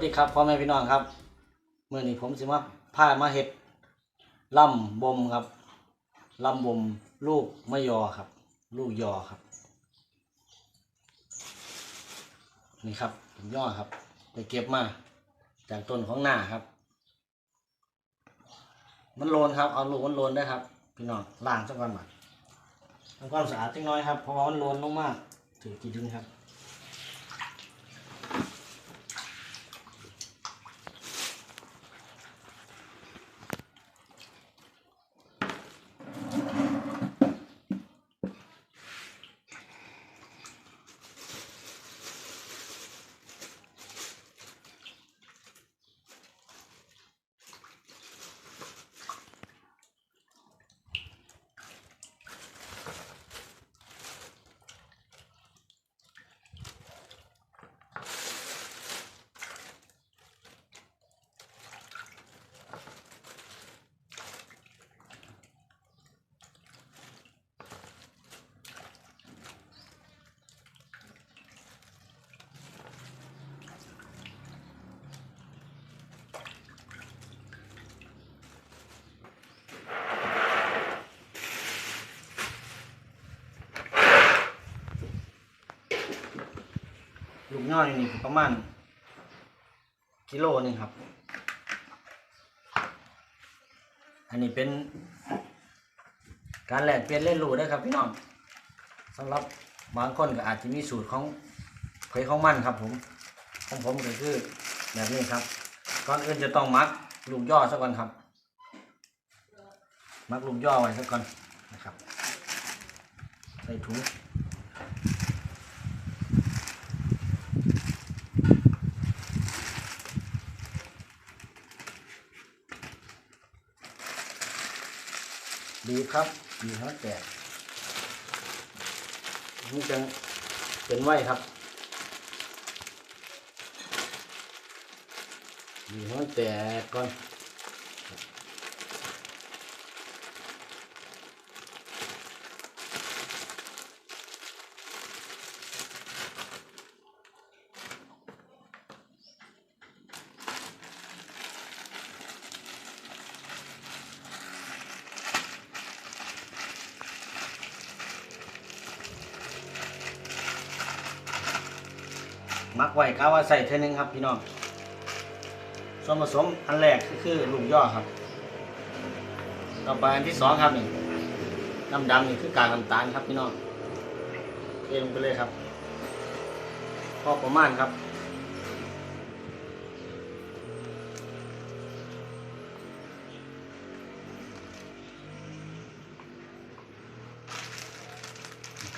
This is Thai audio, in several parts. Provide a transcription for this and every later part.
วัสดีครับพ่อแม่พี่น้องครับเมื่อนี้ผมสิมาพามาเห็ดล่ำบมครับล่ำบมลูกมะยอครับ ลูกยอครับ นี่ครับผมย่อครับ ไปเก็บมาจากต้นของหน้าครับ มันโลนครับเอาลูกมันโลนได้ครับ พี่น้องล้างสักก่อนมาทำความสะอาดจังน้อยครับเพราะว่ามันโลนลงมากถือกี่ดึงครับ ลูกย่อยนี่ประมาณกิโลนึงครับ อันนี้เป็น การแลกเปลี่ยนเล่นรู้ได้ครับพี่น้องสำหรับบางคนก็อาจจะมีสูตรของเผยของมันครับผมของผมก็คือแบบนี้ครับ ก่อนอื่นจะต้องมักลูกย่อสักก่อนครับ มักลูกย่อไว้สักก่อนนะครับ ใส่ถุง ครับดีครับแตกนี่จะเป็นไหวครับดีครับแตกก่อน มักไว้กาว่าใส่เท่านึงครับพี่น้อง ส่วนผสมอันแรกก็คือลูกย่อครับ ต่อไปอันที่สองครับนี่น้ำดำนี่คือกากน้ำตาลครับพี่น้องเทลงไปเลยครับ พอประมาณครับ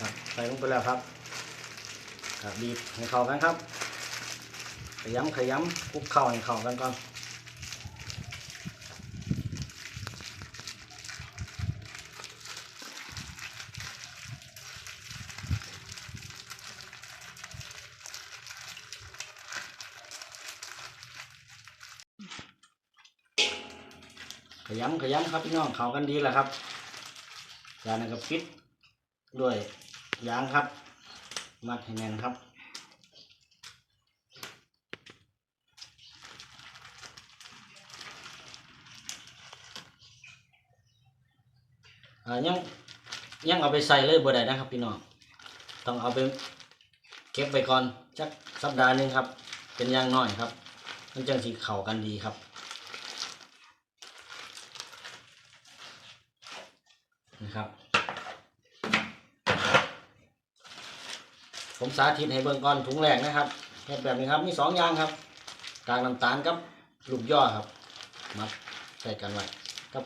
ครับ ใส่ลงไปแล้วครับ บีบให้เข้ากันครับ ขยำขยำคุกเข้าให้เข้ากันก่อนขยำขยำครับพี่น้องเข้ากันดีแล้วครับจากนั้นก็ปิดด้วยยางครับ มัดให้แน่นครับ ยังยังเอาไปใส่เลยบ่ได้นะครับ พี่น้อง ต้องเอาไปเก็บไว้ก่อนสักสัปดาห์นึงครับ เป็นย่างน้อยครับ มันจังสีเข่ากันดีครับนะครับ ผมสาธิตให้เบิ่งก่อนถุงแรกนะครับเฮ็ดแบบนี้ครับ มีสองอย่างครับ กากน้ำตาลกับลูกย่อครับ มัดใส่กันไว้กับ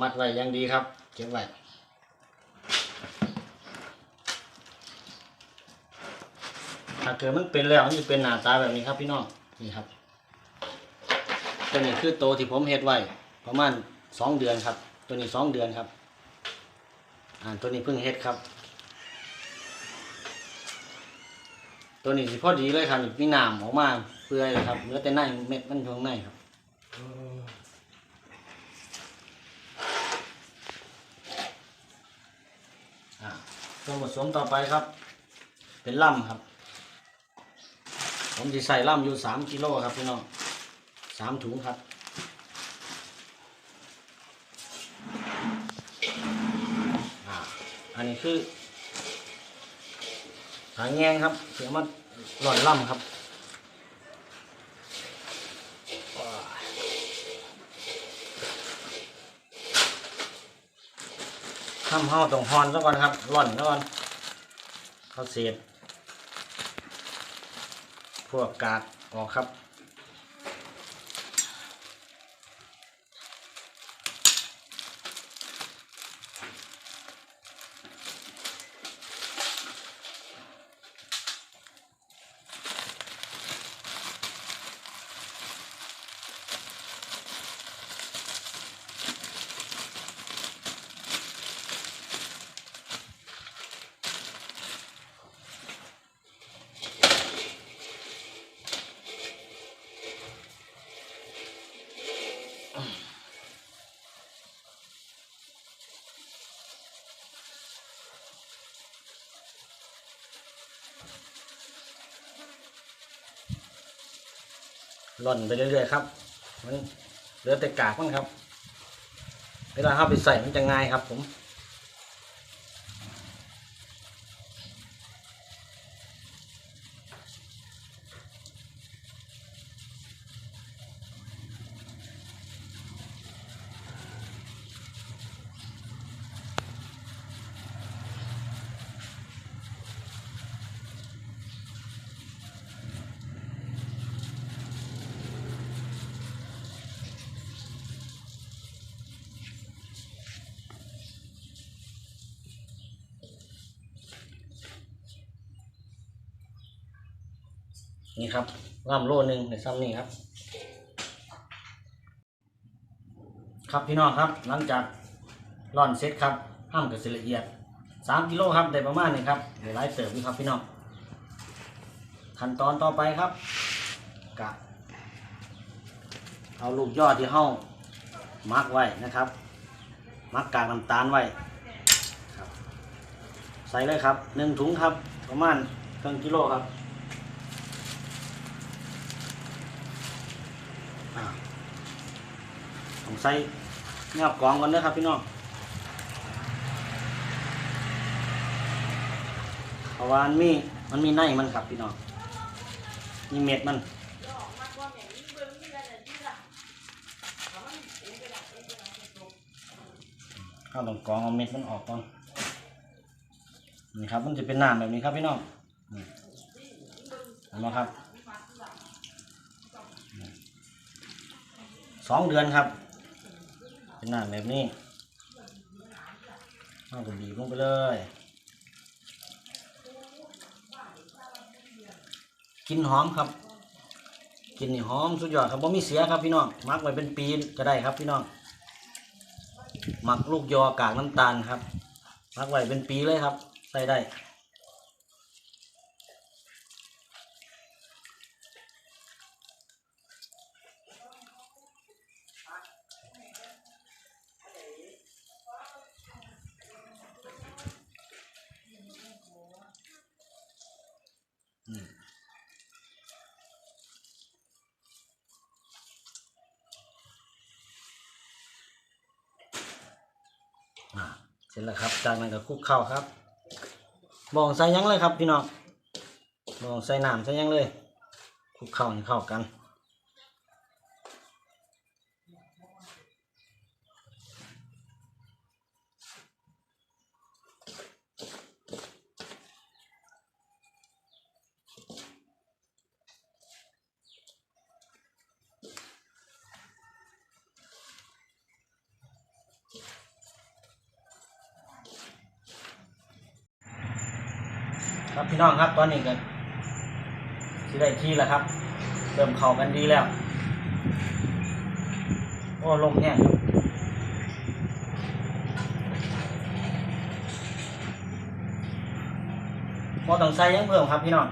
มัดไว้อย่างดีครับ เก็บไว้ถ้าเกิดมันเป็นแล้วมันจะเป็นหน้าตาแบบนี้ครับพี่น้องนี่ครับตัวนี้คือโตที่ผมเฮ็ดไว้ ประมาณสองเดือนครับ ตัวนี้สองเดือนครับ อ่าตัวนี้เพิ่งเฮ็ดครับ ตัวนี้สิพอดีเลยครับนี่มีน้ำออกมาเปื่อยเลยครับเหลือแต่ในเม็ดมันอยู่ข้างในครับอ่าส่วนผสมต่อไปครับ เป็นล่ำครับ ผมจะใส่ล่ำอยู่สามกิโลครับพี่น้องสามถุงครับอ่าอันนี้คือ หางแงงครับเสียมันหล่อนล่ำครับห้ามห้าตรงฮอนซะก่อนครับหล่อนซะก่อนเขาเสียดพวกกากออกครับ หล่อนไปเรื่อยๆครับ มันเหลือแต่กากมันครับ เวลาเข้าไปใส่มันจะง่ายครับผม นี่ครับล่ำโลหนึ่งในซ้ำนี่ครับ ครับพี่น้องครับ หลังจากร่อนเสร็จครับห้ามกับสิละเอียดสามกิโลครับได้ประมาณนี้ครับเดี๋ยวไล่เติมนี่ครับพี่น้องขั้นตอนต่อไปครับกะเอาลูกยอดที่ห้ามักไว้นะครับ มักกากน้ำตาลไว้ใส่เลยครับหนึ่งถุงครับประมาณครึ่งกิโลครับ อ่าผม ใส่เนื้อกรองก่อนเด้อครับพี่น้องเพราะว่ามันมีมันมีในมันครับพี่น้องมีเม็ดมันข้าวต้องกรองเอาเม็ดมันออกก่อนนี่ครับ มันจะเป็นน้ำแบบนี้ครับพี่น้องนี่เห็นไหมครับสองเดือนครับ เป็นหน้าแบบนี้เอาก็บีบลงไปเลย กินหอมครับ กินนี่หอมสุดยอดครับบ่มีเสียครับพี่น้องหมักไว้เป็นปีก็ได้ครับพี่น้องหมักลูกยอกากน้ำตาลครับหมักไว้เป็นปีเลยครับใส่ได้ อืมอ่าเสร็ จแล้วครับ จากนั้นก็คลุกเข้าครับบองใส่ยังเลยครับพี่น้องบองใส่น้ำใส่ยังเลยคลุกเข้าให้เข้ากัน พี่น้องครับ ตอนนี้ก็ที่ได้ที่แล้วครับ เริ่มเข้ากันดีแล้ว โอ้ลมแห้งครับพอต้องใส่ยังเพิ่มครับพี่น้อง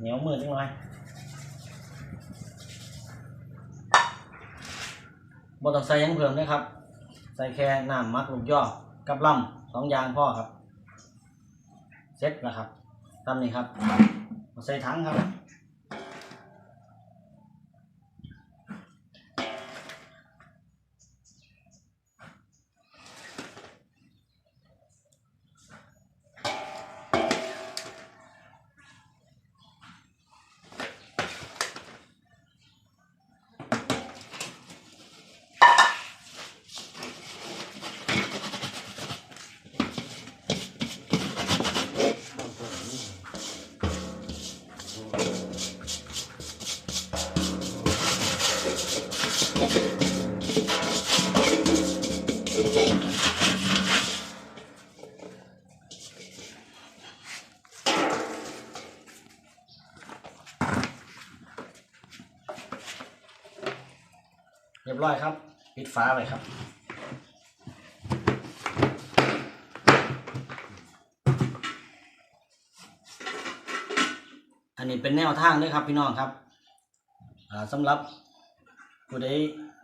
เหนียวมือจังเลยบ่ต้องใส่ยังเพิ่มนะครับ ส่แค่น้ำมักลูกย่อกับลำสองอย่างพ่อครับเซ็ตนะครับตามนี้ครับใส่ถังครับ รียบร้อยครับ ปิดฝาไว้ครับอันนี้เป็นแนวทางด้วยครับพี่น้องครับอ่าสำหรับผู้ใด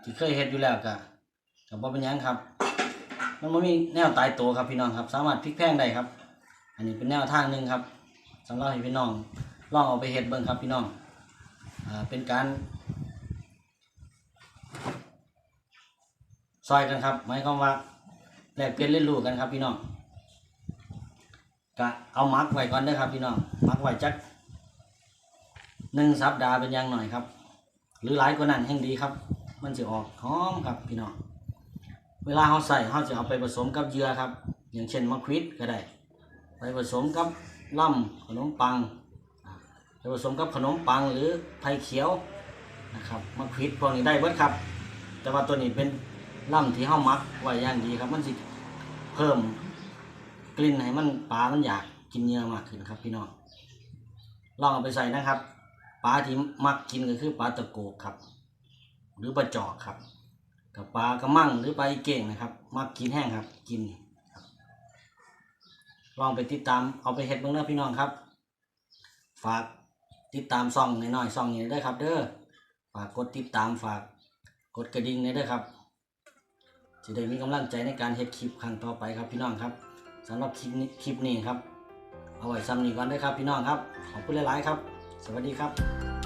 ที่เคยเฮ็ดอยู่แล้วก็ก็บ่เป็นหยังครับ มันบ่มีแนวตายตัวครับพี่น้องครับ สามารถพลิกแพลงได้ครับ อันนี้เป็นแนวทางหนึ่งครับสำหรับให้พี่น้องลองเอาไปเฮ็ดเบิ่งครับพี่น้องอ่าเป็นการ ซอยกันครับหมายความว่าแลกเปลี่ยนเรียนรู้กันครับพี่น้องก็เอามักไว้ก่อนเด้อครับพี่น้องมักไว้จักหนึ่งสัปดาห์เป็นอย่างหน่อยครับ หรือหลายกว่านั้นแห่งดีครับ มันจะออกหอมครับพี่น้องเวลาเขาใส่เขาจะเอาไปผสมกับเหยื่อครับ อย่างเช่นมะควิดก็ได้ไปผสมกับล่ำขนมปังไปผสมกับขนมปังหรือไผ่เขียวนะครับมะควิดพวกนี้ได้เบิดครับ แต่ว่าตัวนี้เป็น ล่ำที่เฮามักไว้อย่างดีครับ มันสิเพิ่มกลิ่นให้มันปลา มันอยากกินเนื้อมากขึ้นครับ พี่น้องลองเอาไปใส่นะครับปลาที่มักกินก็คือปลาตะโกครับ หรือปลาจอกครับ กับปลากระมังหรือปลาอีเก่งนะครับ มักกินแห้งครับ กินครับ ลองไปติดตามเอาไปเฮ็ดเบ้างเด้อพี่น้องครับ ฝากติดตามซ่องน้อยๆซ่องนี้ได้ครับ เด้อฝากกดติดตามฝากกดกระดิ่งนี้ด้วยครับ จะได้มีกำลังใจในการเฮ็ดคลิปครั้งต่อไปครับพี่น้องครับสำหรับคลิปนี้คลิปนี้ครับ เอาไว้ซ้ำนี้ก่อนด้วยครับพี่น้องครับ ขอบคุณหลาย ๆ ครับ สวัสดีครับ